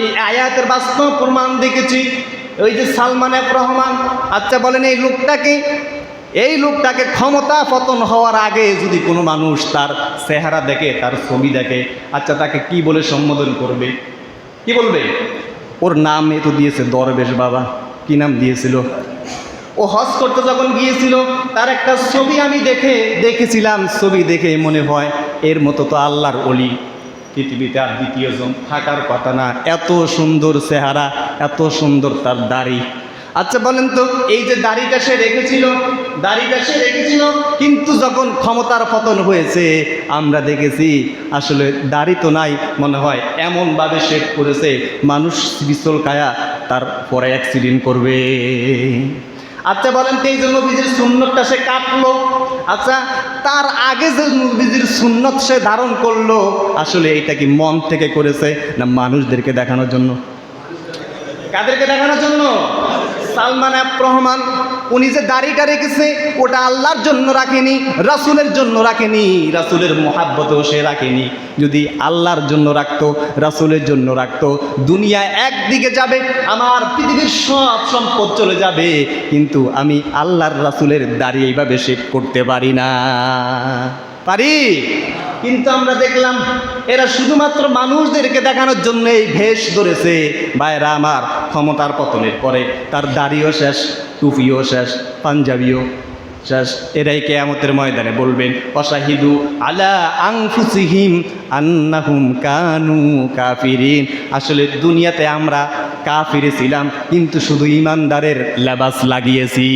এই আয়াতের বাস্তব প্রমাণ দেখেছি। ওই যে সালমান এফ রহমান আচ্ছা বলেন, এই লোকটাকে এই লোকটাকে ক্ষমতা পতন হওয়ার আগে যদি কোনো মানুষ তার চেহারা দেখে, তার ছবি দেখে আচ্ছা তাকে কি বলে সম্বোধন করবে? কি বলবে? ওর নাম এ তো দিয়েছে দরবেশ বাবা। কি নাম দিয়েছিল? ও হজ করতে যখন গিয়েছিল, তার একটা ছবি আমি দেখে, দেখেছিলাম। ছবি দেখে মনে হয় এর মতো তো আল্লাহর অলি পৃথিবীতে আর দ্বিতীয়জন থাকার কথা না। এত সুন্দর চেহারা, এত সুন্দর তার দাড়ি। আচ্ছা বলেন তো, এই যে দাড়িটা সে রেখেছিল, দাড়িটা সে রেখেছিল, কিন্তু যখন ক্ষমতার পতন হয়েছে, আমরা দেখেছি আসলে দাড়ি তো নাই, মনে হয় এমনভাবে শেভ করেছে মানুষ বিচল কায়া তার পরে অ্যাক্সিডেন্ট করবে। আচ্ছা বলেন তো, এই জন্য নবীজির সুন্নতটা সে কাটলো আচ্ছা তার আগে যে নবীজির সুন্নত সে ধারণ করল, আসলে এইটা কি মন থেকে করেছে না মানুষদেরকে দেখানোর জন্য? কাদেরকে দেখানোর জন্য? সালমান আফ রহমান, উনি যে দাড়িটা রেখেছে, ওটা আল্লাহর জন্য রাখেনি, রাসুলের জন্য রাখেনি, রাসুলের মহাব্বতেও সে রাখেনি। যদি আল্লাহর জন্য রাখতো, রাসুলের জন্য রাখতো, দুনিয়া একদিকে যাবে, আমার পৃথিবীর সব সম্পদ চলে যাবে, কিন্তু আমি আল্লাহর রাসুলের দাড়ি এইভাবে শেভ করতে পারি না। পারি? কিন্তু আমরা দেখলাম, এরা শুধুমাত্র মানুষদেরকে দেখানোর জন্য এই ভেষ ধরেছে। বাইরা আমার ক্ষমতার পতনের পরে তার দাড়িও শেষ, টুপিও শেষ, পাঞ্জাবিও শেষ। এরাই কেয়ামতের ময়দানে বলবেন অসাহিদু আলা আংফুসিহিম আন্নাহুম কানু কাফিরিন। আসলে দুনিয়াতে আমরা কাফিরে ছিলাম, কিন্তু শুধু ইমানদারের লেবাস লাগিয়েছি।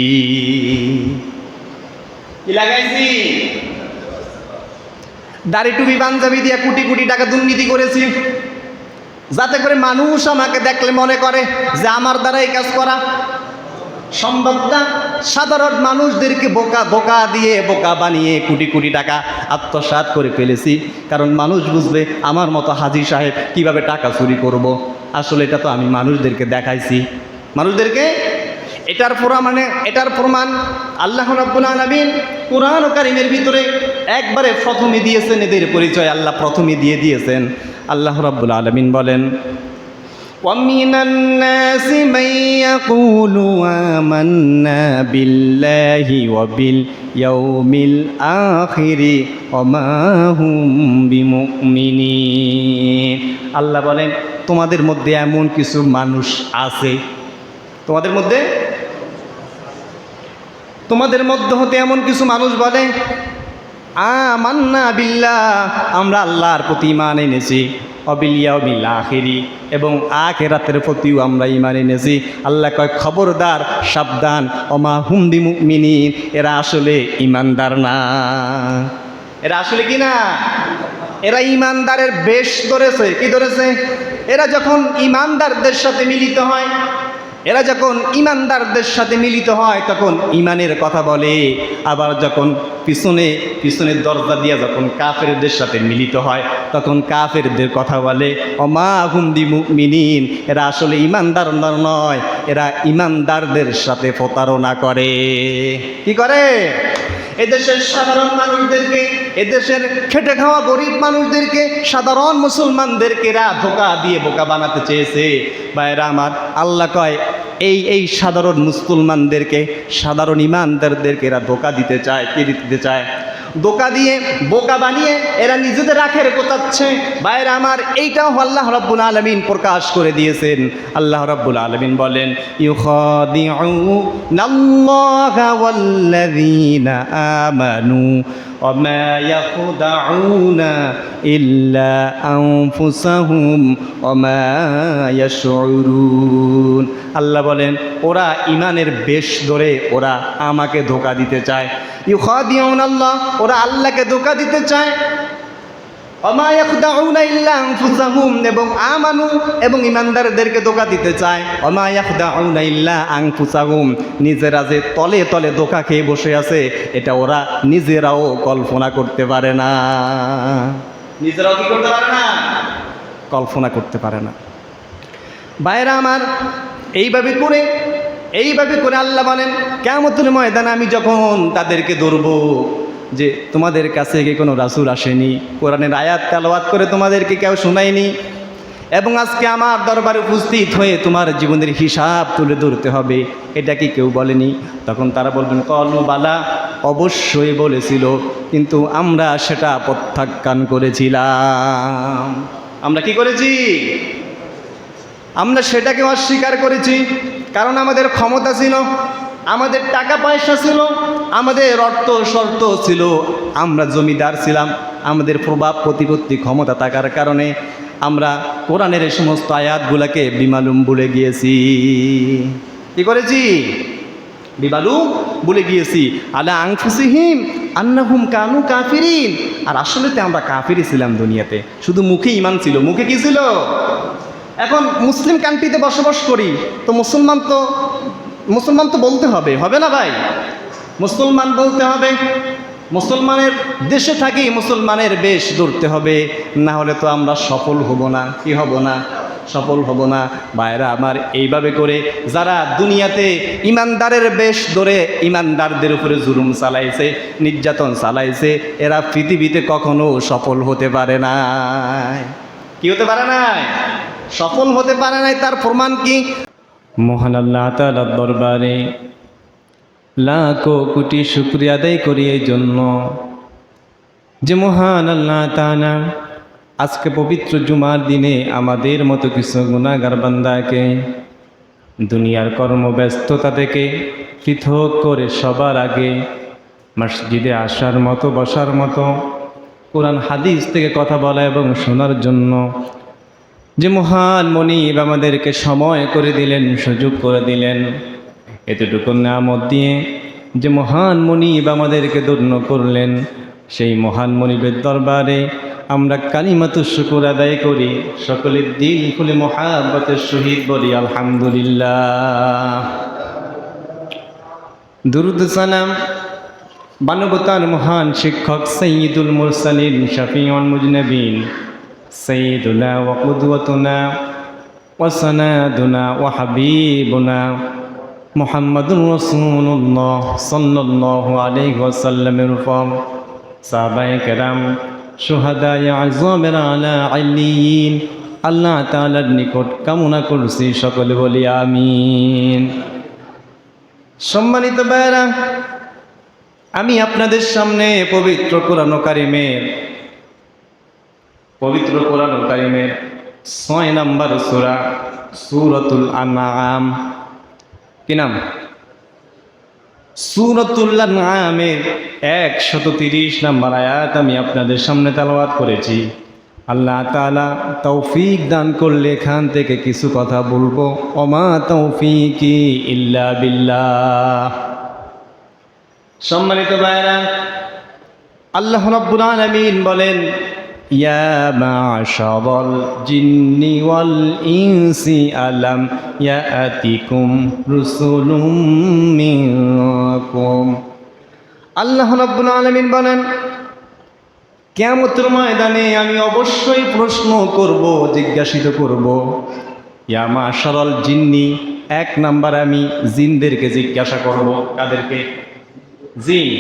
কি লাগাইছি? দাড়ি টুপি পাঞ্জাবি দিয়ে কোটি কোটি টাকা দুর্নীতি করেছি। যাতে করে মানুষ আমাকে দেখলে মনে করে যে আমার দ্বারা এই কাজ করা সম্ভব না। সাধারণ মানুষদেরকে বোকা বোকা দিয়ে, বোকা বানিয়ে কোটি কোটি টাকা আত্মসাৎ করে ফেলেছি। কারণ মানুষ বুঝবে আমার মতো হাজি সাহেব কীভাবে টাকা চুরি করব। আসলে এটা তো আমি মানুষদেরকে দেখাইছি। মানুষদেরকে এটার প্রমাণে এটার প্রমাণ আল্লাহ রাব্বুল আলামিন কোরআন ও কারিমের ভিতরে একবারে প্রথমে দিয়েছেন এদের পরিচয় আল্লাহ প্রথমে দিয়ে দিয়েছেন আল্লাহ রাব্বুল আলামিন বলেন ومن الناس من يقول آمنا بالله وباليوم الآخر وما هم بمؤمنين আল্লাহ বলেন তোমাদের মধ্যে এমন কিছু মানুষ আছে তোমাদের মধ্যে তোমাদের মধ্যে হতে এমন কিছু মানুষ বলে আমান্না বিল্লাহ, আমরা আল্লাহর প্রতি ইমান এনেছি। অবিলিয়াও বিল্লা আখেরি, এবং আখেরাতের প্রতিও আমরা ইমান এনেছি। আল্লাহ কয়, খবরদার, সাবধান অমা হুমদি মিনি এরা আসলে ইমানদার না। এরা আসলে কি না? এরা ইমানদারের বেশ ধরেছে। কি ধরেছে? এরা যখন ইমানদারদের সাথে মিলিত হয় এরা যখন ইমানদারদের সাথে মিলিত হয়, তখন ইমানের কথা বলে। আবার যখন পিছনে, পিছনের দরজা দিয়ে যখন কাফেরদের সাথে মিলিত হয়, তখন কাফেরদের কথা বলে, অমা হুমদি মিনিন এরা আসলে ইমানদার নয়, এরা ইমানদারদের সাথে প্রতারণা করে। কি করে? এদেশের সাধারণ মানুষদেরকে, এদেশের খেটে খাওয়া গরিব মানুষদেরকে, সাধারণ মুসলমানদেরকে এরা ধোকা দিয়ে বোকা বানাতে চেয়েছে। বা এরা আমার, আল্লাহ কয় এই এই সাধারণ মুসলমানদেরকে, সাধারণ ইমানদারদেরকে এরা ধোকা দিতে চায় কে দিতে চায়। ধোকা দিয়ে, বোকা বানিয়ে এরা নিজেদের আখের গোতাচ্ছে। বাইরে আমার, এইটাও আল্লাহ রব্বুল আলমিন প্রকাশ করে দিয়েছেন। আল্লাহ রব্বুল আলমিন বলেন, ইউখাদিউনাল্লাহা আমানু وما يخدعون إلا أنفسهم وما يشعرون আল্লাহ বলেন ওরা ইমানের বেশ ধরে ওরা আমাকে ধোকা দিতে চায় ইউখাদিউন আল্লাহ ওরা আল্লাহকে ধোকা দিতে চায় আনফুসাহুম এবং আমানু এবং ইমানদারদেরকে ধোকা দিতে চায়। নিজেরা যে তলে তলে ধোকা খেয়ে বসে আছে এটা ওরা নিজেরাও কল্পনা করতে পারে না। নিজেরাও কি করতে পারে না? কল্পনা করতে পারে না। বাইরা আমার এইভাবে করে এইভাবে করে আল্লাহ বলেন কেমতের ময়দানে আমি যখন তাদেরকে ধরবো যে তোমাদের কাছে কি কোনো রাসুল আসেনি? কোরআনের আয়াত তেলাওয়াত করে তোমাদেরকে কেউ শোনায়নি? এবং আজকে আমার দরবারে উপস্থিত হয়ে তোমার জীবনের হিসাব তুলে ধরতে হবে। এটা কি কেউ বলেনি? তখন তারা বলবেন, কলু বালা। অবশ্যই বলেছিল, কিন্তু আমরা সেটা প্রত্যাখ্যান করেছিলাম। আমরা কি করেছি? আমরা সেটাকে অস্বীকার করেছি, কারণ আমাদের ক্ষমতা ছিল। আমাদের টাকা পয়সা ছিল, আমাদের অর্থ শর্ত ছিল, আমরা জমিদার ছিলাম, আমাদের প্রভাব প্রতিপত্তি ক্ষমতা থাকার কারণে আমরা কোরআনের এই সমস্ত আয়াতগুলোকে বিমালুম বলে গিয়েছি। কি করেছি? বিবালু বলে গিয়েছি। আলা আংফুসিহিম আন্নাহুম কানু কাফিরিন। আর আসলে তো আমরা কাফিরই ছিলাম দুনিয়াতে। শুধু মুখে ইমান ছিল। মুখে কি ছিল? এখন মুসলিম কান্ট্রিতে বসবাস করি। তো মুসলমান তো মুসলমান তো বলতে হবে হবে না ভাই? মুসলমান বলতে হবে, মুসলমানের দেশে থাকি মুসলমানের বেশ ধরতে হবে, না হলে তো আমরা সফল হব না, কি হব না? সফল হব না। ভাইরা আমার এইভাবে করে যারা দুনিয়াতে ইমানদারের বেশ ধরে ইমানদারদের উপরে জুলুম চালাইছে, নির্যাতন চালাইছে, এরা পৃথিবীতে কখনো সফল হতে পারে না কি হতে পারে নাই? সফল হতে পারে নাই, তার প্রমাণ কি? মহান আল্লাহ তালার দরবারে লাখো কোটি শুক্রিয়া আদায় করি এই জন্য যে মহান আল্লাহ তালা আজকে পবিত্র জুমার দিনে আমাদের মতো কিছু গুণাগার বান্দাকে, দুনিয়ার কর্মব্যস্ততা থেকে পৃথক করে সবার আগে মসজিদে আসার মতো, বসার মতো, কোরআন হাদিস থেকে কথা বলা এবং শোনার জন্য যে মহান মনিব আমাদেরকে সময় করে দিলেন, সুযোগ করে দিলেন। এতটুকু নামত দিয়ে যে মহান মনিব আমাদেরকে দূর্ণ করলেন। সেই মহান মনিবের দরবারে আমরা কালিমাতু শুকুর আদায় করি। সকলের দিল খুলে মহাব্বতের শহীদ বলি, আলহামদুলিল্লাহ। দুরুদ সালাম। মহান শিক্ষক সঈদুল মুরসালিন, শফিউল মুজনবিন। سيدنا وقدوتنا وسنادنا وحبيبنا محمد رسول الله صلى الله عليه وسلم الفضل صحابة کرام شهداء عظام على عليين আল্লাহ তাআলার নিকট কামনা করছি সকলে বলি আমিন সম্মানিত ভাইরা আমি আপনাদের সামনে পবিত্র কোরআন কারিমের পবিত্র কোরআন কারিমের ছয় নম্বর সুরা সুরতুল আনাম কি নাম? সুরতুল আনামের একশত তিরিশ নম্বর আয়াত আমি আপনাদের সামনে তালাবাত করেছি। আল্লাহ তালা তৌফিক দান করলে এখান থেকে কিছু কথা বলব। অমা তৌফিকি ইল্লা বিল্লাহ। সম্মানিত ভাইরা আল্লাহ রব্বুল আলামিন বলেন মাশারাল জিন্নি ওয়াল ইনসি আলাম ইয়াতিকুম রুসুলুম মিনকুম। আল্লাহ রাব্বুল আলামিন বলেন, কিয়ামতের ময়দানে আমি অবশ্যই প্রশ্ন করব, জিজ্ঞাসিত করব, ইয়া মাশারাল জিন্নি, এক নাম্বার আমি জিনদেরকে জিজ্ঞাসা করব, কাদেরকে? জিন।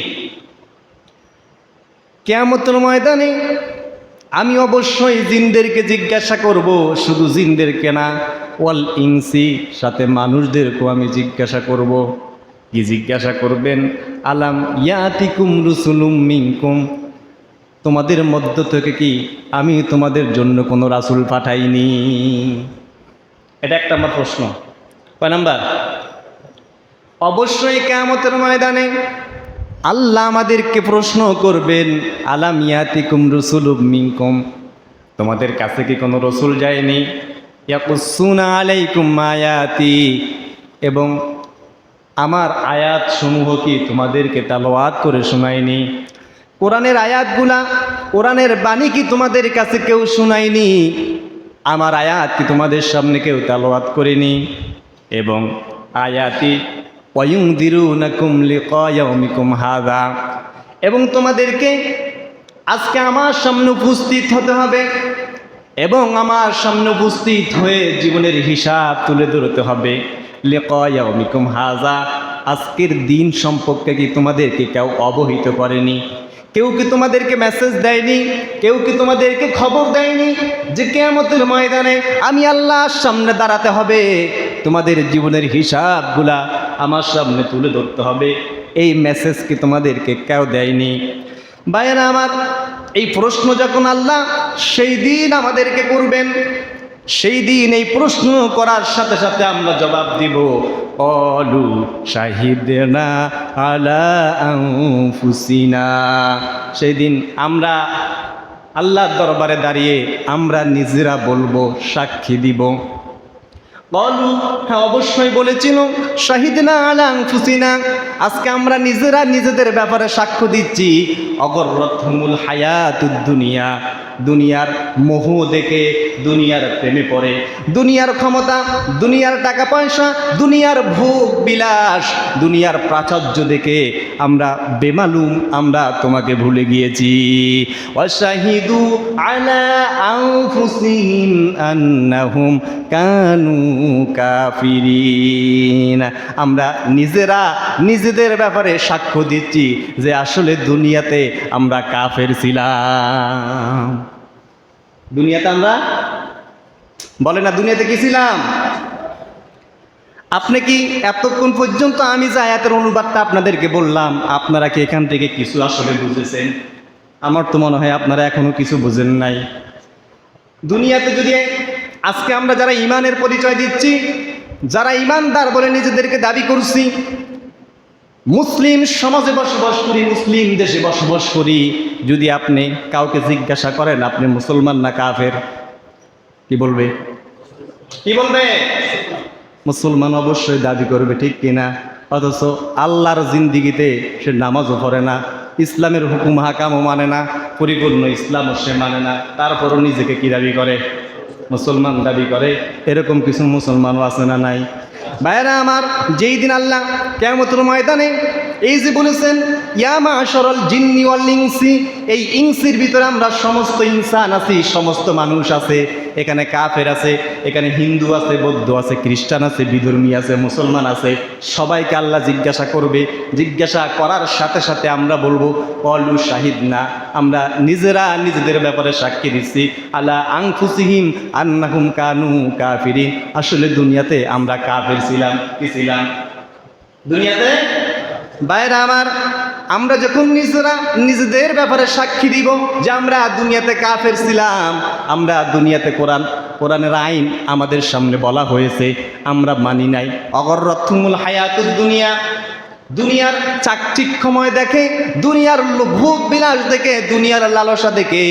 কেয়ামতের ময়দানে আমি অবশ্যই জিনদেরকে জিজ্ঞাসা করব, শুধু জিনদেরকে না, ওয়াল ইনসি, সাথে মানুষদেরকেও আমি জিজ্ঞাসা করব। কি জিজ্ঞাসা করবেন? আলাম ইয়াতিকুম রুসুলুম মিনকুম। তোমাদের মধ্য থেকে কি আমি তোমাদের জন্য কোনো রাসুল পাঠাইনি? এটা একটা আমার প্রশ্ন। কয় নাম্বার? অবশ্যই কেয়ামতের ময়দানে আল্লাহ আমাদেরকে প্রশ্ন করবেন, আলাম ইয়াতিকুম রসুল মিনকুম? তোমাদের কাছে কি কোনো রসুল যায়নি? ইয়াকুসুনা আলাইকুম আয়াতি এবং আমার আয়াত সমূহ কি তোমাদেরকে তালোয়াত করে শোনায়নি? কোরআনের আয়াতগুলা, কোরআনের বাণী কি তোমাদের কাছে কেউ শোনায়নি? আমার আয়াত কি তোমাদের সামনে কেউ তালোয়াত করেনি? এবং আয়াতি ওয়ুংদিরুনাকুম লিকায়াউমিকুম হাযা এবং তোমাদেরকে আজকে আমার সামনে উপস্থিত হতে হবে এবং আমার সামনে উপস্থিত হয়ে জীবনের হিসাব তুলে ধরতে হবে। লিকায়াউমিকুম হাজা আজকের দিন সম্পর্কে কি তোমাদেরকে কেউ অবহিত করেনি? কেউ কি তোমাদেরকে মেসেজ দেয়নি? কেউ কি তোমাদেরকে খবর দেয়নি যে কেয়ামতের ময়দানে আমি আল্লাহর সামনে দাঁড়াতে হবে? তোমাদের জীবনের হিসাবগুলা আমার সামনে তুলে ধরতে হবে। এই মেসেজ কি তোমাদেরকে কেউ দেয়নি? ভাইয়েরা আমার, এই প্রশ্ন যখন আল্লাহ সেই দিন আমাদেরকে করবেন, সেই দিন এই প্রশ্ন করার সাথে সাথে আমরা জবাব দিব, অলু শাহিদেনা আলা আনফুসিনা। সেই দিন আমরা আল্লাহর দরবারে দাঁড়িয়ে আমরা নিজেরা বলব, সাক্ষী দিব। বলু হ্যাঁ অবশ্যই বলেছিল, শাহিদিনা আলাং ফুসিনা আজকে আমরা নিজেরা নিজেদের ব্যাপারে সাক্ষ্য দিচ্ছি। অগররথমুল হায়াতুদ দুনিয়া, দুনিয়ার মোহ দেখে দুনিয়ার প্রেমে পড়ে। দুনিয়ার ক্ষমতা, দুনিয়ার টাকা পয়সা, দুনিয়ার ভোগ বিলাস, দুনিয়ার প্রাচুর্য দেখে আমরা বেমালুম, আমরা তোমাকে ভুলে গিয়েছি। অশাহিদু আলা আনফুসিহিম আন্নাহুম কানু কাফিরিন। আমরা নিজেরা নিজেদের ব্যাপারে সাক্ষ্য দিচ্ছি যে আসলে দুনিয়াতে আমরা কাফের ছিলাম। দুনিয়াতে আমরা বলে না, দুনিয়াতে কি ছিলাম? আপনি কি এতক্ষণ পর্যন্ত আমি যে আয়াতের অনুবাদটা আপনাদেরকে বললাম, আপনারা কি এখান থেকে কিছু আসলে বুঝেছেন? আমার তো মনে হয় আপনারা এখনও কিছু বুঝেন নাই। দুনিয়াতে যদি আজকে আমরা যারা ইমানের পরিচয় দিচ্ছি, যারা ইমানদার বলে নিজেদেরকে দাবি করছি, মুসলিম সমাজে বসবাস করি, মুসলিম দেশে বসবাস করি, যদি আপনি কাউকে জিজ্ঞাসা করেন, আপনি মুসলমান না কাফের, কি বলবে? কি বলবে? মুসলমান অবশ্যই দাবি করবে, ঠিক কিনা? অথচ আল্লাহর জিন্দিগিতে সে নামাজও পড়ে না, ইসলামের হুকুম হাকামও মানে না, পরিপূর্ণ ইসলামও সে মানে না, তারপরও নিজেকে কি দাবি করে? মুসলমান দাবি করে, এরকম কিছু মুসলমানও আছে না নাই? ভাইয়েরা আমার, যেই দিন আল্লাহ কেমতর ময়দানে এই যে বলেছেন ইয়ামা সরল জিন্নি ওয়াল ইংসি এই ইংসির ভিতরে আমরা সমস্ত ইনসান আছি, সমস্ত মানুষ আছে, এখানে কাফের আছে, এখানে হিন্দু আছে, বৌদ্ধ আছে, খ্রিস্টান আছে, বিধর্মী আছে, মুসলমান আছে, সবাইকে আল্লাহ জিজ্ঞাসা করবে। জিজ্ঞাসা করার সাথে সাথে আমরা বলব অলু শাহিদ না, আমরা নিজেরা নিজেদের ব্যাপারে সাক্ষী দিচ্ছি। আল্লাহ আংফুসিহিম আন্নাহুম কানু কাফিরিন আসলে দুনিয়াতে আমরা কাফের ছিলাম, কি ছিলাম? দুনিয়াতে বাইরে আমার, আমরা যখন নিজেরা নিজেদের ব্যাপারে সাক্ষী দিব যে আমরা দুনিয়াতে কাফের ছিলাম, আমরা দুনিয়াতে কোরআন, কোরআনের আইন আমাদের সামনে বলা হয়েছে, আমরা মানি নাই। অগররথমুল হায়াতুর দুনিয়া দুনিয়ার চাকচিক্ষময় দেখে, দুনিয়ার ভূত বিলাস দেখে, দুনিয়ার লালসা দেখে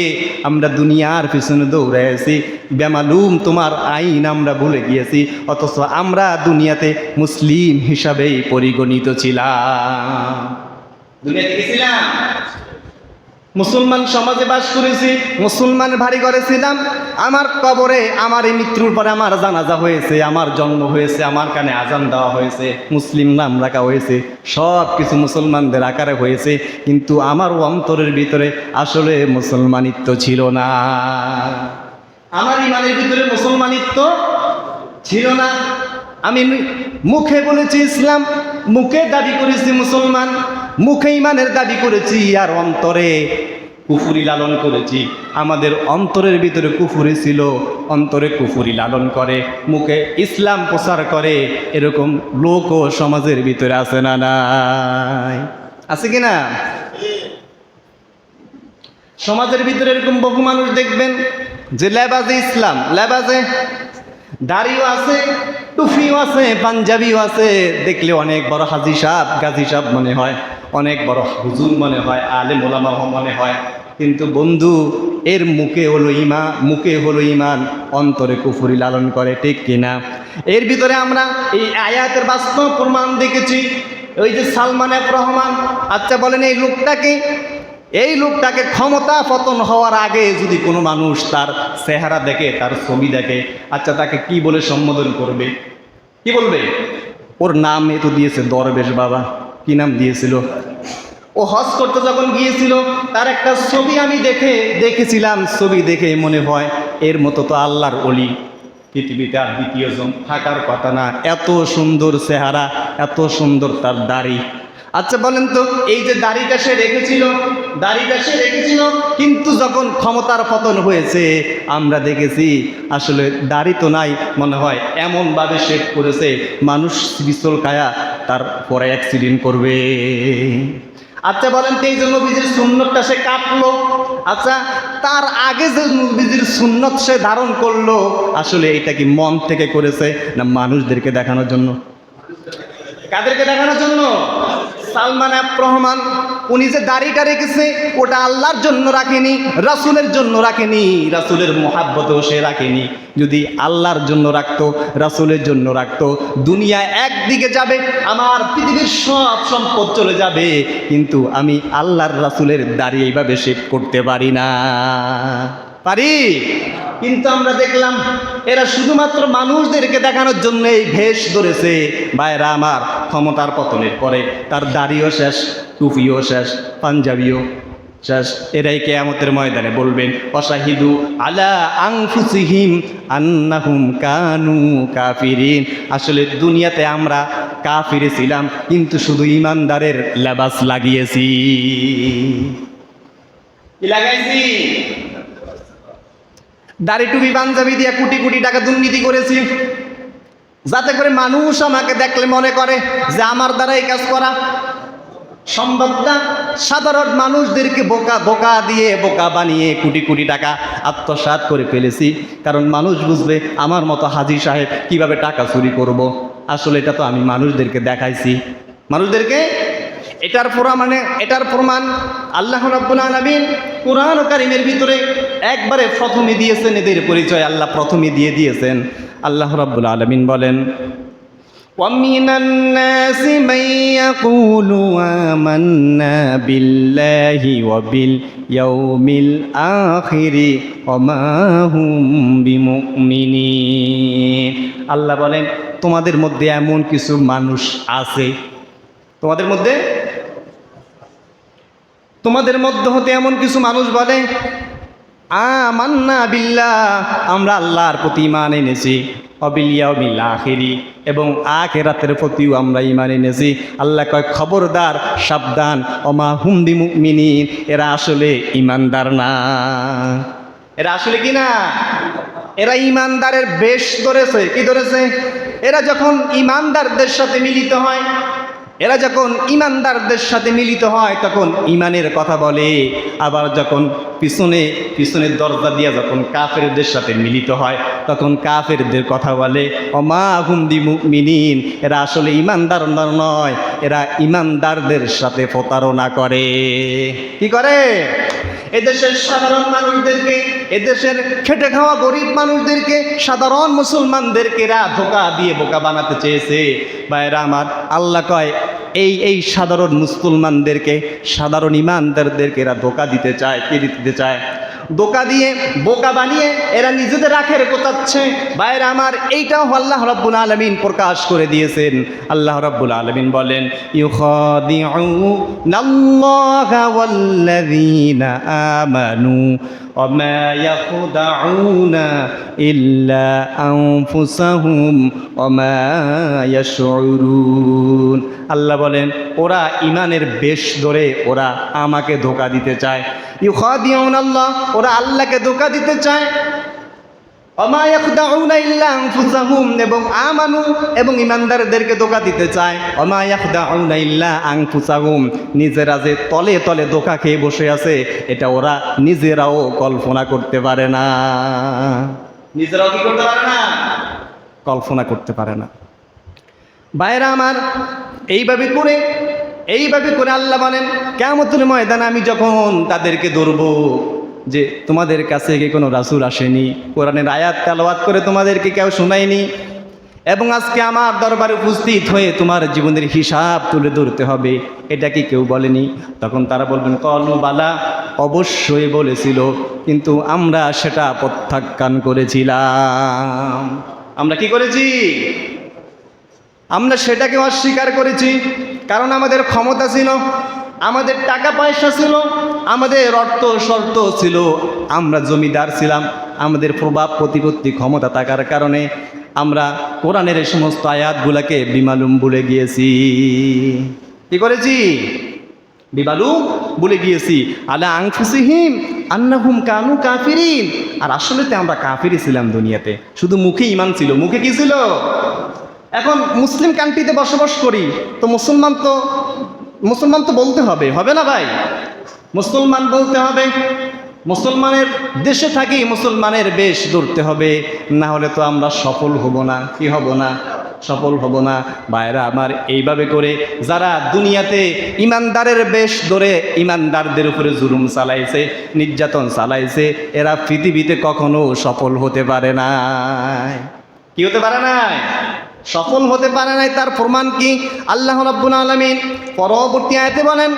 আমরা দুনিয়ার পিছনে দৌড়াইছি বেমালুম তোমার আইন আমরা ভুলে গিয়েছি, অথচ আমরা দুনিয়াতে মুসলিম হিসাবেই পরিগণিত ছিলাম। দুনিয়াতে গেছিলাম? ছিলাম মুসলমান সমাজে বাস করেছি, মুসলমান ভারী করেছিলাম আমার কবরে আমার এই মৃত্যুর পরে আমার জানাজা হয়েছে, আমার জন্ম হয়েছে, আমার কানে আজান দেওয়া হয়েছে, মুসলিম নাম রাখা হয়েছে সব কিছু মুসলমানদের আকারে হয়েছে, কিন্তু আমার অন্তরের ভিতরে আসলে মুসলমানিত্ব ছিল না। আমার ইমানের ভিতরে মুসলমানিত্ব ছিল না। আমি মুখে বলেছি ইসলাম, মুখে দাবি করেছি মুসলমান মুখে ইমানের দাবি করেছি আর অন্তরে কুফুরি লালন করেছি। আমাদের অন্তরের ভিতরে কুফুরি ছিল, অন্তরে কুফুরি লালন করে, মুখে ইসলাম প্রচার করে, এরকম লোকও সমাজের ভিতরে আছে না নাই? আছে কি না? সমাজের ভিতরে এরকম বহু মানুষ দেখবেন যে লেবাজে ইসলাম, লেবাজে দাড়িও আছে, টুফিও আছে, পাঞ্জাবিও আছে, দেখলে অনেক বড় হাজি সাহ গাজী সাহ মনে হয়। অনেক বড় হুজুর মনে হয় আলে মোলামা মনে হয়। কিন্তু বন্ধু, এর মুখে হলো ইমা মুখে হলো ইমান, অন্তরে কুফুরি লালন করে, ঠিক কিনা এর ভিতরে আমরা এই আয়াতের বাস্তব প্রমাণ দেখেছি। ওই যে সালমান এফ রহমান আচ্ছা বলেন, এই লোকটাকে এই লোকটাকে ক্ষমতা পতন হওয়ার আগে যদি কোনো মানুষ তার চেহারা দেখে, তার ছবি দেখে আচ্ছা তাকে কি বলে সম্বোধন করবে? কি বলবে? ওর নাম এ তো দিয়েছে দরবেশ বাবা। কি নাম দিয়েছিল? ও হজ করতে যখন গিয়েছিল, তার একটা ছবি আমি দেখে, দেখেছিলাম। ছবি দেখে মনে হয় এর মতো তো আল্লাহর অলি পৃথিবীতে আর দ্বিতীয়জন থাকার কথা না। এত সুন্দর চেহারা, এত সুন্দর তার দাড়ি। আচ্ছা বলেন তো, এই যে দাড়িটা সে রেখেছিল, দাড়িটা সে রেখেছিল, কিন্তু যখন ক্ষমতার পতন হয়েছে, আমরা দেখেছি আসলে দাড়ি তো নাই, মনে হয় এমনভাবে শেভ করেছে। মানুষ বিচল কায়া তার পরে অ্যাক্সিডেন্ট করবে। আচ্ছা বলেন তো এই যে নবীজির সুন্নতটা সে কাটলো। আচ্ছা তার আগে যে নবীজির সুন্নত সে ধারণ করল, আসলে এটা কি মন থেকে করেছে না মানুষদেরকে দেখানোর জন্য? কাদেরকে দেখানোর জন্য? সালমান রহমান, উনি যে দাড়িটা রেখেছে, ওটা আল্লাহর জন্য রাখেনি, রাসুলের জন্য রাখেনি, রাসুলের মোহাব্বতেও সে রাখেনি। যদি আল্লাহর জন্য রাখতো, রাসুলের জন্য রাখতো, দুনিয়া একদিকে যাবে, আমার পৃথিবীর সব সম্পদ চলে যাবে, কিন্তু আমি আল্লাহর রাসুলের দাড়ি এইভাবে শেভ করতে পারি না। পারি। কিন্তু আমরা দেখলাম, এরা শুধুমাত্র মানুষদেরকে দেখানোর জন্য এই ভেষ ধরেছে। বাইরা আমার, ক্ষমতার পতনের পরে তার দাড়িও শেষ, টুপিও শেষ, পাঞ্জাবিও শেষ। এরাই কেয়ামতের ময়দানে বলবেন অসাহিদু আলা আংফুসিহিম আন্নাহুম কানু কাফিরিন। আসলে দুনিয়াতে আমরা কাফিরে ছিলাম, কিন্তু শুধু ইমানদারের লেবাস লাগিয়েছি। লাগাইছি? দাড়ি টুপি পাঞ্জাবি দিয়ে কোটি কোটি টাকা দুর্নীতি করেছি। যাতে করে মানুষ আমাকে দেখলে মনে করে যে আমার দ্বারা এই কাজ করা সম্ভব না। সাধারণ মানুষদেরকে বোকা বোকা দিয়ে বোকা বানিয়ে কোটি কোটি টাকা আত্মসাৎ করে ফেলেছি। কারণ মানুষ বুঝবে আমার মতো হাজি সাহেব কীভাবে টাকা চুরি করব। আসলে এটা তো আমি মানুষদেরকে দেখাইছি। মানুষদেরকে এটার প্রমাণ মানে এটার প্রমাণ আল্লাহ রাব্বুল আলামিন কোরআন ও কারিমের ভিতরে একবারে প্রথমে দিয়েছেন এদের পরিচয় আল্লাহ প্রথমে দিয়ে দিয়েছেন আল্লাহ রাব্বুল আলামিন বলেন ومن الناس من يقول آمنا بالله وباليوم الآخر وما هم بمؤمنين আল্লাহ বলেন তোমাদের মধ্যে এমন কিছু মানুষ আছে তোমাদের মধ্যে তোমাদের মধ্যে হতে এমন কিছু মানুষ বলে, আমান্না বিল্লাহ, আমরা আল্লাহর প্রতি ইমান এনেছি অবিলিয়া অবিল আখেরি, এবং আখেরাতের প্রতিও আমরা ইমান এনেছি। আল্লাহ কয়, খবরদার, সাবধান অমা হুমদি মুমিনিন এরা আসলে ইমানদার না। এরা আসলে কি না? এরা ইমানদারের বেশ ধরেছে। কি ধরেছে? এরা যখন ইমানদারদের সাথে মিলিত হয় এরা যখন ইমানদারদের সাথে মিলিত হয়, তখন ইমানের কথা বলে। আবার যখন পিছনে পিছনের দরজা দিয়া যখন কাফেরদের সাথে মিলিত হয়, তখন কাফেরদের কথা বলে, অমা হুমদি মিনিন এরা আসলে ইমানদার নয়, এরা ইমানদারদের সাথে প্রতারণা করে। কি করে? এদেশের সাধারণ মানুষদেরকে, এদেশের খেটে খাওয়া গরিব মানুষদেরকে, সাধারণ মুসলমানদেরকে এরা ধোকা দিয়ে বোকা বানাতে চেয়েছে। বা এরা আমার, আল্লাহ কয়, এই এই সাধারণ মুসলমানদেরকে, সাধারণ ইমানদারদেরকে এরা ধোকা দিতে চায় কে দিতে চায়। ধোকা দিয়ে বোকা বানিয়ে এরা নিজেদের রাখের কোথাচ্ছে বাইরে আমার এইটাও আল্লাহ রব্বুল আলমিন প্রকাশ করে দিয়েছেন আল্লাহ রব্বুল আলমিন বলেন ইউখাদিউনাল্লাহা ওয়াল্লাযীনা আমানু وما يخدعون إلا أنفسهم وما يشعرون আল্লাহ বলেন ওরা ইমানের বেশ ধরে ওরা আমাকে ধোকা দিতে চায় ইউখাদিউন আল্লাহ, ওরা আল্লাহকে ধোকা দিতে চায়। এবং আমানু এবং ইমানদারদেরকে ধোকা দিতে চায়। আনফুসাহুম, নিজেরা যে তলে তলে ধোকা খেয়ে বসে আছে, এটা ওরা নিজেরাও কল্পনা করতে পারে না। নিজেরাও কি করতে পারে না? কল্পনা করতে পারে না। বাইরা আমার, এইভাবে করে এইভাবে করে আল্লাহ বলেন কেমতুল ময়দান আমি যখন তাদেরকে ধরবো, যে তোমাদের কাছে কি কোনো রাসুল আসেনি? কোরআনের আয়াত তেলাওয়াত করে তোমাদেরকে কেউ শোনায়নি? এবং আজকে আমার দরবারে উপস্থিত হয়ে তোমার জীবনের হিসাব তুলে ধরতে হবে, এটা কি কেউ বলেনি? তখন তারা বলবেন, কলু, বালা, অবশ্যই বলেছিল, কিন্তু আমরা সেটা প্রত্যাখ্যান করেছিলাম। আমরা কি করেছি? আমরা সেটাকে অস্বীকার করেছি, কারণ আমাদের ক্ষমতা ছিল, আমাদের টাকা পয়সা ছিল, আমাদের অর্থ শর্ত ছিল, আমরা জমিদার ছিলাম, আমাদের প্রভাব প্রতিপত্তি ক্ষমতা থাকার কারণে আমরা কোরআনের এই সমস্ত আয়াতগুলাকে বিমালুম ভুলে গিয়েছি। কি করেছি? বিমালুম বলে গিয়েছি। আলা আংফুসিহিম আন্নাহুম কানু কাফিরিন। আর আসলে তো আমরা কাফিরই ছিলাম দুনিয়াতে। শুধু মুখে ইমান ছিল। মুখে কি ছিল? এখন মুসলিম কান্ট্রিতে বসবাস করি, তো মুসলমান তো মুসলমান তো বলতে হবে হবে না ভাই? মুসলমান বলতে হবে, মুসলমানের দেশে থাকি, মুসলমানের বেশ ধরতে হবে, না হলে তো আমরা সফল হব না, কি হব না, সফল হব না। ভাইরা আমার এইভাবে করে যারা দুনিয়াতে ইমানদারের বেশ ধরে ইমানদারদের উপরে জুলুম চালাইছে, নির্যাতন চালাইছে, এরা পৃথিবীতে কখনো সফল হতে পারে না কি হতে পারে নাই? সফল হতে পারে নাই তার প্রমাণ কি? আল্লাহ রাব্বুল আলামিন পরবর্তী আয়াতে বলেন